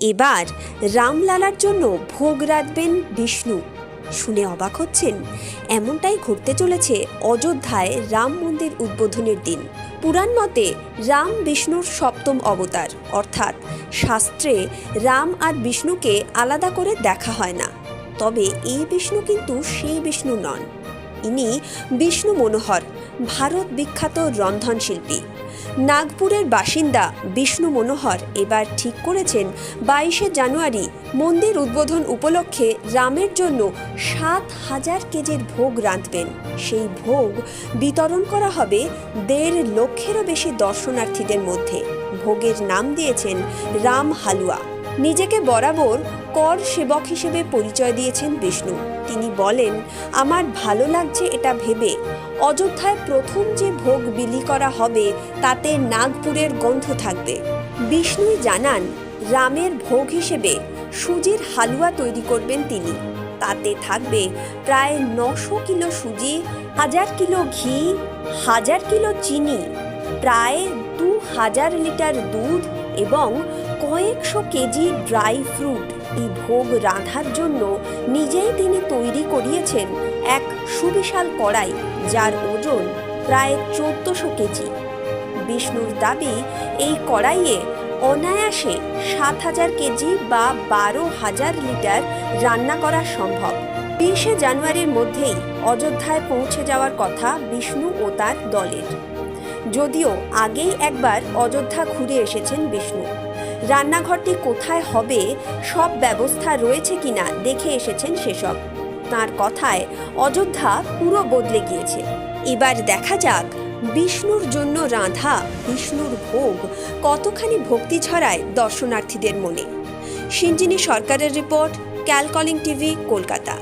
এবার রামলালার জন্য ভোগ রাখবেন বিষ্ণু। শুনে অবাক হচ্ছেন, এমনটাই ঘটতে চলেছে অযোধ্যায় রাম মন্দির উদ্বোধনের দিন। পুরাণ মতে রাম বিষ্ণুর সপ্তম অবতার, অর্থাৎ শাস্ত্রে রাম আর বিষ্ণুকে আলাদা করে দেখা হয় না। তবে এই বিষ্ণু কিন্তু সেই বিষ্ণু নন। ইনি বিষ্ণু মনোহর, ভারত বিখ্যাত রন্ধনশিল্পী। নাগপুরের বাসিন্দা বিষ্ণু মনোহর এবার ঠিক করেছেন বাইশে জানুয়ারি মন্দির উদ্বোধন উপলক্ষে রামের জন্য সাত হাজার কেজির ভোগ রাঁধবেন। সেই ভোগ বিতরণ করা হবে দেড় লক্ষেরও বেশি দর্শনার্থীদের মধ্যে। ভোগের নাম দিয়েছেন রাম হালুয়া। নিজেকে বরাবর কর সেবক হিসেবে পরিচয় দিয়েছেন বিষ্ণু। তিনি বলেন, আমার ভালো লাগছে এটা ভেবে অযোধ্যায় প্রথম যে ভোগ বিলি করা হবে, তাতে নাগপুরের গন্ধ থাকবে। বিষ্ণুই জানান, রামের ভোগ হিসেবে সুজির হালুয়া তৈরি করবেন তিনি। তাতে থাকবে প্রায় নশো কিলো সুজি, হাজার কিলো ঘি, হাজার কিলো চিনি, প্রায় দু হাজার লিটার দুধ এবং কয়েকশো কেজি ড্রাই ফ্রুট এই ভোগ রাঁধার জন্য নিজেই তিনি তৈরি করিয়েছেন এক সুবিশাল কড়াই যার ওজন প্রায় চোদ্দশো কেজি। বিষ্ণুর দাবি, এই কড়াইয়ে অনায়াসে সাত হাজার কেজি বা বারো হাজার লিটার রান্না করা সম্ভব। বিশে জানুয়ারির মধ্যেই অযোধ্যায় পৌঁছে যাওয়ার কথা বিষ্ণু ও তার দলের। যদিও আগেই একবার অযোধ্যা ঘুরে এসেছেন বিষ্ণু। রান্নাঘরটি কোথায় হবে, সব ব্যবস্থা রয়েছে কিনা দেখে এসেছেন সেসব। তার কথায় অযোধ্যা পুরো বদলে গিয়েছে। এবার দেখা যাক বিষ্ণুর জন্য রাঁধা, বিষ্ণুর ভোগ কতখানি ভক্তি ছড়ায় দর্শনার্থীদের মনে। সিঞ্জিনী সরকারের রিপোর্ট ক্যালকলিং টিভি, কলকাতা।